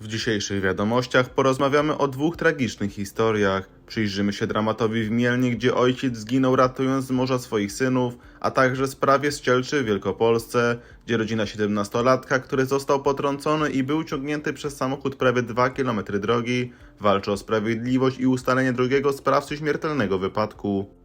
W dzisiejszych wiadomościach porozmawiamy o dwóch tragicznych historiach. Przyjrzymy się dramatowi w Mielnie, gdzie ojciec zginął ratując z morza swoich synów, a także sprawie z Cielczy w Wielkopolsce, gdzie rodzina 17-latka, który został potrącony i był ciągnięty przez samochód prawie 2 km drogi, walczy o sprawiedliwość i ustalenie drugiego sprawcy śmiertelnego wypadku.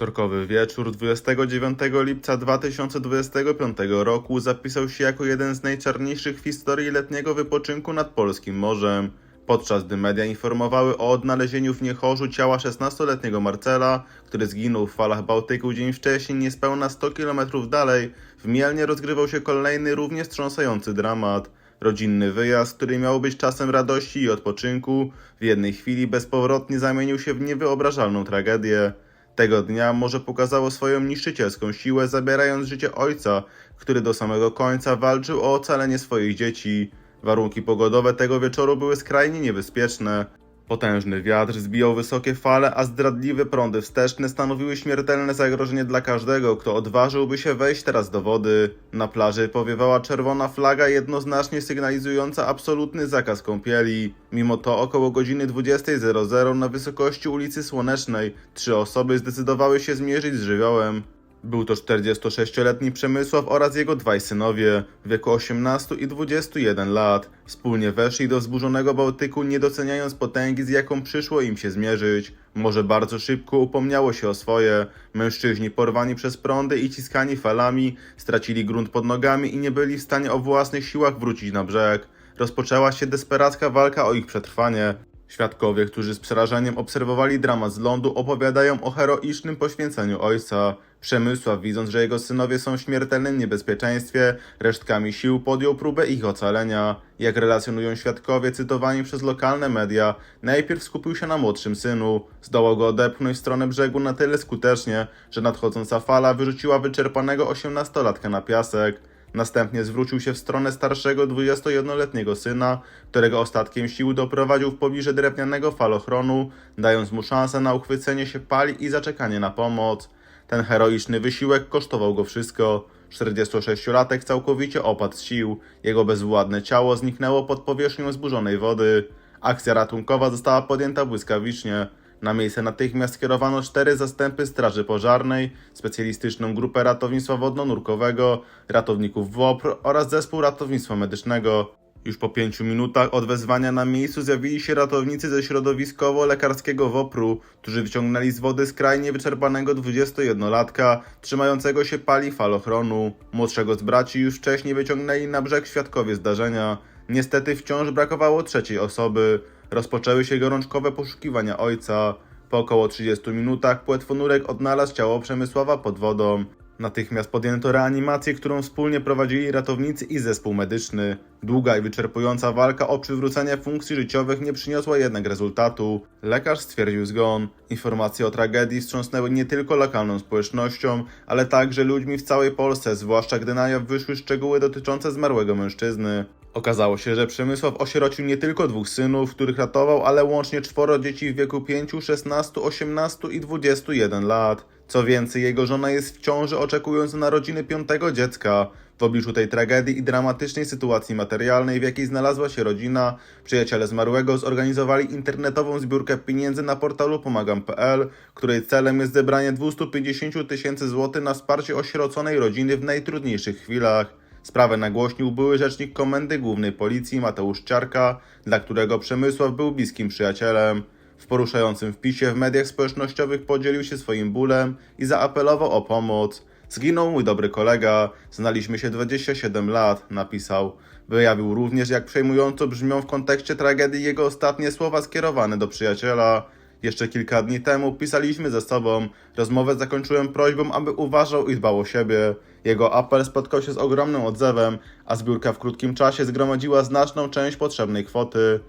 Wtorkowy wieczór 29 lipca 2025 roku zapisał się jako jeden z najczarniejszych w historii letniego wypoczynku nad polskim morzem. Podczas gdy media informowały o odnalezieniu w Niechorzu ciała 16-letniego Marcela, który zginął w falach Bałtyku dzień wcześniej niespełna 100 km dalej, w Mielnie rozgrywał się kolejny równie wstrząsający dramat. Rodzinny wyjazd, który miał być czasem radości i odpoczynku, w jednej chwili bezpowrotnie zamienił się w niewyobrażalną tragedię. Tego dnia morze pokazało swoją niszczycielską siłę, zabierając życie ojca, który do samego końca walczył o ocalenie swoich dzieci. Warunki pogodowe tego wieczoru były skrajnie niebezpieczne. Potężny wiatr zbijał wysokie fale, a zdradliwe prądy wsteczne stanowiły śmiertelne zagrożenie dla każdego, kto odważyłby się wejść teraz do wody. Na plaży powiewała czerwona flaga jednoznacznie sygnalizująca absolutny zakaz kąpieli. Mimo to około godziny 20.00 na wysokości ulicy Słonecznej trzy osoby zdecydowały się zmierzyć z żywiołem. Był to 46-letni Przemysław oraz jego dwaj synowie, w wieku 18 i 21 lat. Wspólnie weszli do wzburzonego Bałtyku, nie doceniając potęgi, z jaką przyszło im się zmierzyć. Morze bardzo szybko upomniało się o swoje. Mężczyźni porwani przez prądy i ciskani falami, stracili grunt pod nogami i nie byli w stanie o własnych siłach wrócić na brzeg. Rozpoczęła się desperacka walka o ich przetrwanie. Świadkowie, którzy z przerażeniem obserwowali dramat z lądu, opowiadają o heroicznym poświęceniu ojca. Przemysław, widząc, że jego synowie są w śmiertelnym niebezpieczeństwie, resztkami sił podjął próbę ich ocalenia. Jak relacjonują świadkowie cytowani przez lokalne media, najpierw skupił się na młodszym synu. Zdołał go odepchnąć w stronę brzegu na tyle skutecznie, że nadchodząca fala wyrzuciła wyczerpanego 18-latka na piasek. Następnie zwrócił się w stronę starszego 21-letniego syna, którego ostatkiem sił doprowadził w pobliże drewnianego falochronu, dając mu szansę na uchwycenie się pali i zaczekanie na pomoc. Ten heroiczny wysiłek kosztował go wszystko. 46-latek całkowicie opadł z sił, jego bezwładne ciało zniknęło pod powierzchnią zburzonej wody. Akcja ratunkowa została podjęta błyskawicznie. Na miejsce natychmiast skierowano cztery zastępy Straży Pożarnej, specjalistyczną grupę ratownictwa wodno-nurkowego, ratowników WOPR oraz zespół ratownictwa medycznego. Już po pięciu minutach od wezwania na miejscu zjawili się ratownicy ze środowiskowo-lekarskiego WOPR-u, którzy wyciągnęli z wody skrajnie wyczerpanego 21-latka, trzymającego się pali falochronu. Młodszego z braci już wcześniej wyciągnęli na brzeg świadkowie zdarzenia. Niestety wciąż brakowało trzeciej osoby. Rozpoczęły się gorączkowe poszukiwania ojca. Po około 30 minutach płetwonurek odnalazł ciało Przemysława pod wodą. Natychmiast podjęto reanimację, którą wspólnie prowadzili ratownicy i zespół medyczny. Długa i wyczerpująca walka o przywrócenie funkcji życiowych nie przyniosła jednak rezultatu. Lekarz stwierdził zgon. Informacje o tragedii wstrząsnęły nie tylko lokalną społecznością, ale także ludźmi w całej Polsce, zwłaszcza gdy na jaw wyszły szczegóły dotyczące zmarłego mężczyzny. Okazało się, że Przemysław osierocił nie tylko dwóch synów, których ratował, ale łącznie czworo dzieci w wieku 5, 16, 18 i 21 lat. Co więcej, jego żona jest w ciąży, oczekując na narodziny piątego dziecka. W obliczu tej tragedii i dramatycznej sytuacji materialnej, w jakiej znalazła się rodzina, przyjaciele zmarłego zorganizowali internetową zbiórkę pieniędzy na portalu pomagam.pl, której celem jest zebranie 250 tysięcy złotych na wsparcie osieroconej rodziny w najtrudniejszych chwilach. Sprawę nagłośnił były rzecznik Komendy Głównej Policji Mateusz Ciarka, dla którego Przemysław był bliskim przyjacielem. W poruszającym wpisie w mediach społecznościowych podzielił się swoim bólem i zaapelował o pomoc. Zginął mój dobry kolega, znaliśmy się 27 lat, napisał. Wyjawił również, jak przejmująco brzmią w kontekście tragedii jego ostatnie słowa skierowane do przyjaciela. Jeszcze kilka dni temu pisaliśmy ze sobą. Rozmowę zakończyłem prośbą, aby uważał i dbał o siebie. Jego apel spotkał się z ogromnym odzewem, a zbiórka w krótkim czasie zgromadziła znaczną część potrzebnej kwoty.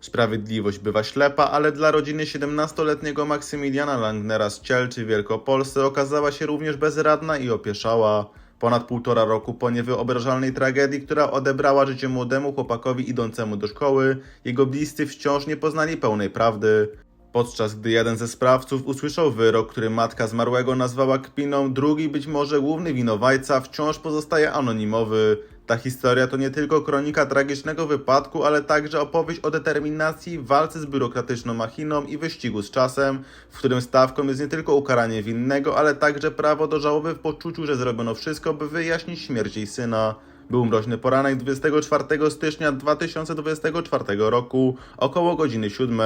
Sprawiedliwość bywa ślepa, ale dla rodziny 17-letniego Maksymiliana Langnera z Cielczy w Wielkopolsce okazała się również bezradna i opieszała. Ponad półtora roku po niewyobrażalnej tragedii, która odebrała życie młodemu chłopakowi idącemu do szkoły, jego bliscy wciąż nie poznali pełnej prawdy. Podczas gdy jeden ze sprawców usłyszał wyrok, który matka zmarłego nazwała kpiną, drugi, być może główny winowajca, wciąż pozostaje anonimowy. Ta historia to nie tylko kronika tragicznego wypadku, ale także opowieść o determinacji, walce z biurokratyczną machiną i wyścigu z czasem, w którym stawką jest nie tylko ukaranie winnego, ale także prawo do żałoby w poczuciu, że zrobiono wszystko, by wyjaśnić śmierć jej syna. Był mroźny poranek 24 stycznia 2024 roku, około godziny 7.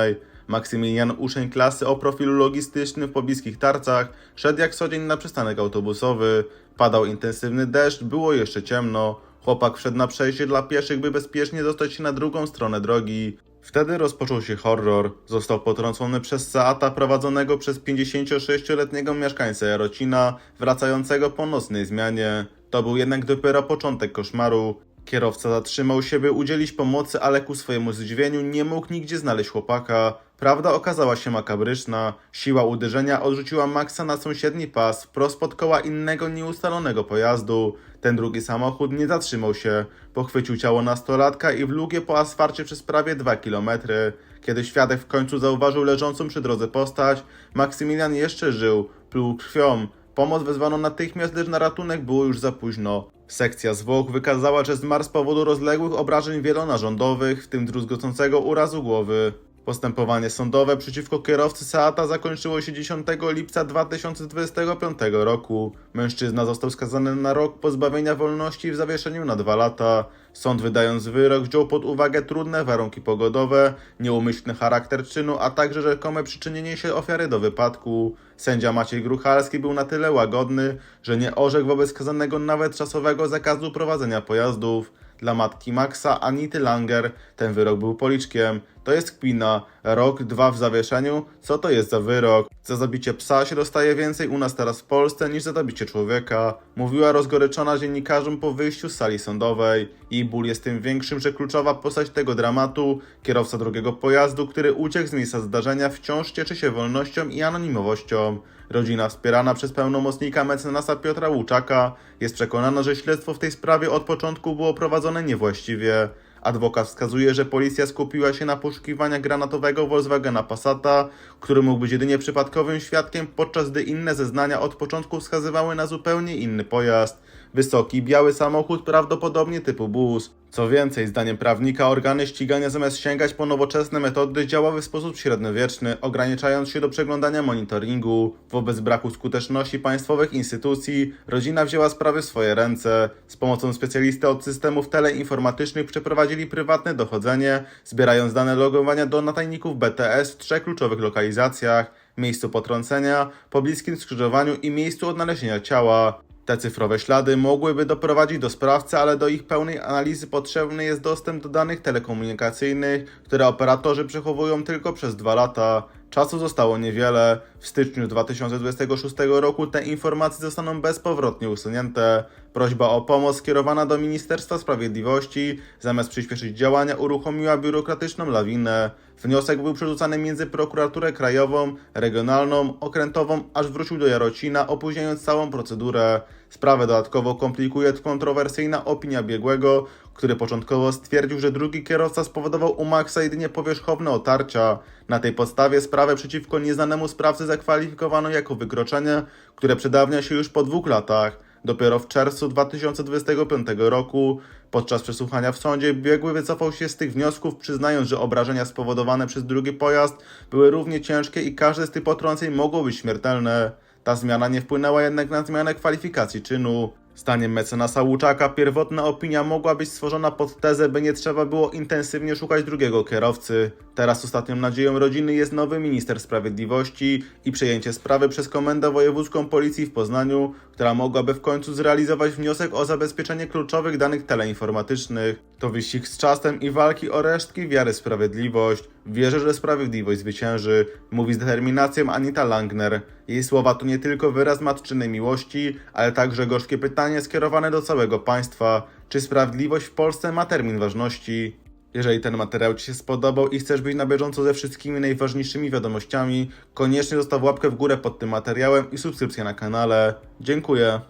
Maksymilian, uczeń klasy o profilu logistycznym w pobliskich tarcach, szedł jak co na przystanek autobusowy. Padał intensywny deszcz, było jeszcze ciemno. Chłopak wszedł na przejście dla pieszych, by bezpiecznie dostać się na drugą stronę drogi. Wtedy rozpoczął się horror. Został potrącony przez Seata prowadzonego przez 56-letniego mieszkańca Jarocina, wracającego po nocnej zmianie. To był jednak dopiero początek koszmaru. Kierowca zatrzymał się, by udzielić pomocy, ale ku swojemu zdziwieniu nie mógł nigdzie znaleźć chłopaka. Prawda okazała się makabryczna. Siła uderzenia odrzuciła Maxa na sąsiedni pas, wprost pod koła innego nieustalonego pojazdu. Ten drugi samochód nie zatrzymał się. Pochwycił ciało nastolatka i wlógł je po asfarcie przez prawie 2 kilometry. Kiedy świadek w końcu zauważył leżącą przy drodze postać, Maksymilian jeszcze żył, pluł krwią. Pomoc wezwano natychmiast, lecz na ratunek było już za późno. Sekcja zwłok wykazała, że zmarł z powodu rozległych obrażeń wielonarządowych, w tym druzgocącego urazu głowy. Postępowanie sądowe przeciwko kierowcy Seata zakończyło się 10 lipca 2025 roku. Mężczyzna został skazany na rok pozbawienia wolności w zawieszeniu na dwa lata. Sąd wydając wyrok wziął pod uwagę trudne warunki pogodowe, nieumyślny charakter czynu, a także rzekome przyczynienie się ofiary do wypadku. Sędzia Maciej Gruchalski był na tyle łagodny, że nie orzekł wobec skazanego nawet czasowego zakazu prowadzenia pojazdów. Dla matki Maxa, Anity Langer, ten wyrok był policzkiem. To jest kpina. Rok, dwa w zawieszeniu? Co to jest za wyrok? Za zabicie psa się dostaje więcej u nas teraz w Polsce niż za zabicie człowieka. Mówiła rozgoryczona dziennikarzom po wyjściu z sali sądowej. Jej ból jest tym większym, że kluczowa postać tego dramatu, kierowca drugiego pojazdu, który uciekł z miejsca zdarzenia, wciąż cieszy się wolnością i anonimowością. Rodzina wspierana przez pełnomocnika mecenasa Piotra Łuczaka jest przekonana, że śledztwo w tej sprawie od początku było prowadzone niewłaściwie. Adwokat wskazuje, że policja skupiła się na poszukiwaniach granatowego Volkswagena Passata, który mógł być jedynie przypadkowym świadkiem, podczas gdy inne zeznania od początku wskazywały na zupełnie inny pojazd. Wysoki, biały samochód, prawdopodobnie typu bus. Co więcej, zdaniem prawnika, organy ścigania zamiast sięgać po nowoczesne metody działały w sposób średniowieczny, ograniczając się do przeglądania monitoringu. Wobec braku skuteczności państwowych instytucji, rodzina wzięła sprawy w swoje ręce. Z pomocą specjalisty od systemów teleinformatycznych przeprowadzili prywatne dochodzenie, zbierając dane logowania do nadajników BTS w trzech kluczowych lokalizacjach miejscu potrącenia, pobliskim skrzyżowaniu i miejscu odnalezienia ciała. Te cyfrowe ślady mogłyby doprowadzić do sprawcy, ale do ich pełnej analizy potrzebny jest dostęp do danych telekomunikacyjnych, które operatorzy przechowują tylko przez dwa lata. Czasu zostało niewiele. W styczniu 2026 roku te informacje zostaną bezpowrotnie usunięte. Prośba o pomoc skierowana do Ministerstwa Sprawiedliwości zamiast przyspieszyć działania uruchomiła biurokratyczną lawinę. Wniosek był przerzucany między prokuraturę krajową, regionalną, okrętową, aż wrócił do Jarocina, opóźniając całą procedurę. Sprawę dodatkowo komplikuje kontrowersyjna opinia biegłego, który początkowo stwierdził, że drugi kierowca spowodował u Maxa jedynie powierzchowne otarcia. Na tej podstawie sprawę przeciwko nieznanemu sprawcy zakwalifikowano jako wykroczenie, które przedawnia się już po dwóch latach. Dopiero w czerwcu 2025 roku, podczas przesłuchania w sądzie, biegły wycofał się z tych wniosków, przyznając, że obrażenia spowodowane przez drugi pojazd były równie ciężkie i każde z tych potrąceń mogło być śmiertelne. Ta zmiana nie wpłynęła jednak na zmianę kwalifikacji czynu. Zdaniem mecenasa Łuczaka pierwotna opinia mogła być stworzona pod tezę, by nie trzeba było intensywnie szukać drugiego kierowcy. Teraz ostatnią nadzieją rodziny jest nowy minister sprawiedliwości i przejęcie sprawy przez Komendę Wojewódzką Policji w Poznaniu, która mogłaby w końcu zrealizować wniosek o zabezpieczenie kluczowych danych teleinformatycznych. To wyścig z czasem i walki o resztki wiary w sprawiedliwość. Wierzę, że sprawiedliwość zwycięży, mówi z determinacją Anita Langner. Jej słowa to nie tylko wyraz matczynej miłości, ale także gorzkie pytanie skierowane do całego państwa. Czy sprawiedliwość w Polsce ma termin ważności? Jeżeli ten materiał Ci się spodobał i chcesz być na bieżąco ze wszystkimi najważniejszymi wiadomościami, koniecznie zostaw łapkę w górę pod tym materiałem i subskrypcję na kanale. Dziękuję.